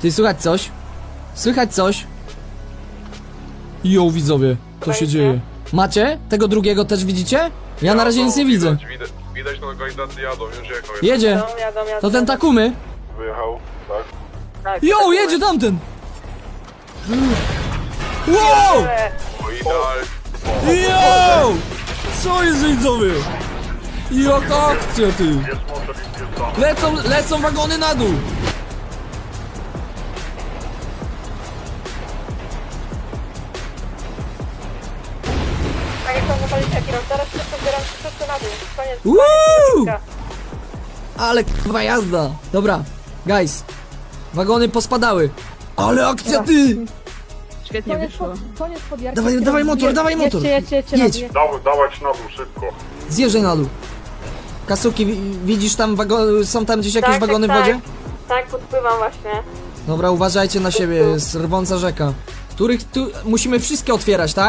Ty, słychać coś? Słychać coś? Jo, widzowie, co się dzieje? Macie? Tego drugiego też widzicie? Ja na razie nic nie widzę. Widać, widać, na lokalizacji jadą, już jest. Jedzie. Jadą, jadą, jadą. To ten Takumy. Wyjechał, tak? Tak, Jo, jedzie tamten! Wow! E, O, idealnie. Jo! Co jest widzowie? Jaka akcja ty! Lecą, lecą wagony na dół! Wszystko na dół. Koniec. Ale kurwa jazda! Dobra, guys. Wagony pospadały. Ale akcja ty! Świetnie Koniec, wyszło. pod, koniec podjarki. Dawaj, dawaj motor, dawaj motor! Jedźcie, jedźcie, jedźcie. Jedź. na dół. Dał, dawać na dół, szybko. Zjeżdżaj na dół. Kasuki, wi- widzisz tam wagony, są tam gdzieś jakieś Tak, wagony tak, w wodzie? Tak, podpływam właśnie. Dobra, uważajcie na siebie, jest rwąca rzeka. Których tu musimy wszystkie otwierać, tak?